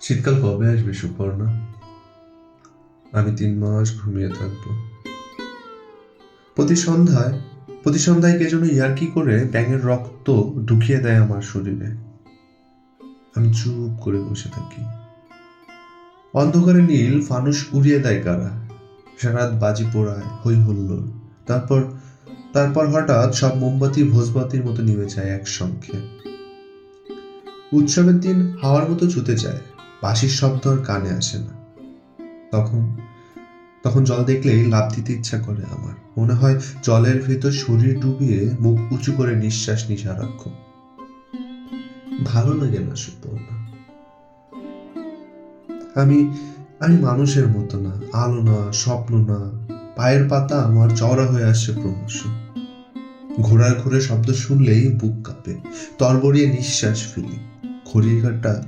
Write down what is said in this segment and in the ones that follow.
শীতকাল কবে আসবে, সুপর্ণা? আমি তিন মাস ঘুমিয়ে থাকব। প্রতি সন্ধ্যায় প্রতি সন্ধ্যায় কে যেন ইয়ার্কি করে ব্যাঙের রক্ত ঢুকিয়ে দেয় আমার শরীরে। আমি চুপ করে বসে থাকি। অন্ধকারে নীল ফানুস উড়িয়ে দেয় কারা? সারাত বাজি পোড়ায় হই হুল্লোড়। তারপর তারপর হঠাৎ সব মোমবাতি, ভোজবাতির মতো নিভে যায় একসঙ্গে। উৎসবের দিন হাওয়ার মতো ছুতে যায়। বাঁশির শব্দ আর কানে আসে না। তখন তখন জল দেখলেই লাভ দিতে ইচ্ছা করে আমার। মনে হয় জলের ভেতর শরীর ডুবিয়ে মুখ উঁচু করে নিঃশ্বাস নি সারাক্ষণ ভালো লাগে না সুপর্ণা। আমি আমি মানুষের মতো না, আলো না, স্বপ্ন না। পায়ের পাতা আমার চওড়া হয়ে আসছে ক্রমশ। ঘোড়ার ঘোরে শব্দ শুনলেই বুক কাঁপে। তরবরিয়ে নিঃশ্বাস ফেলি। ঘড়ির কাঁটা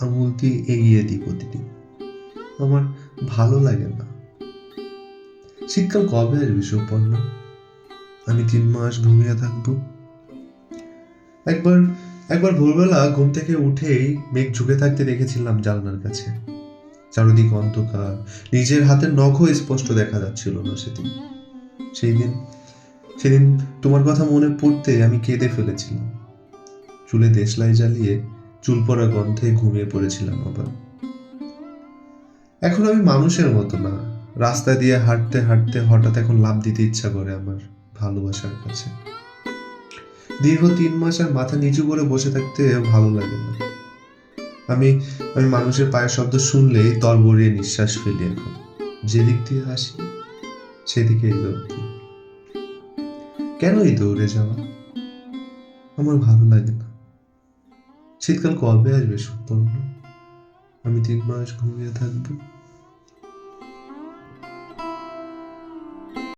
আঙুল দিয়ে এগিয়ে দিই প্রতিদিন। আমার ভালো লাগে না। শীতকাল কবে আসবে সুপর্ণা আমি তিন মাস ঘুমিয়ে থাকব। একবার একবার ভোরবেলা ঘুম থেকে উঠেই মেঘ ঝুঁকে থাকতে দেখেছিলাম জানলার কাছে। চারদিক অন্ধকার। নিজের হাতের নখও স্পষ্ট দেখা যাচ্ছিল না সেদিন। সেই দিন সেদিন তোমার কথা মনে পড়তে আমি কেঁদে ফেলেছিলাম। চুলে দেশলাই জ্বালিয়ে চুল পড়া গন্ধে ঘুমিয়ে পড়েছিলাম আবার। এখন আমি মানুষের মতো না। রাস্তা দিয়ে হাঁটতে হাঁটতে হঠাৎ এখন লাভ দিতে ইচ্ছা করে আমার ভালোবাসার কাছে। দীর্ঘ তিন মাস আর মাথা নিচু করে বসে থাকতে ভালো লাগে না। আমি আমি মানুষের পায়ের শব্দ শুনলেই তর গড়িয়ে নিঃশ্বাস ফেলি এখন। যেদিক দিয়ে আসি সেদিকেই দৌড়ি কেন এই দৌড়ে যাওয়া? আমার ভালো লাগে না। শীতকাল কবে আসবে সুপর্ণ আমি তিন মাস ঘুমিয়ে থাকব।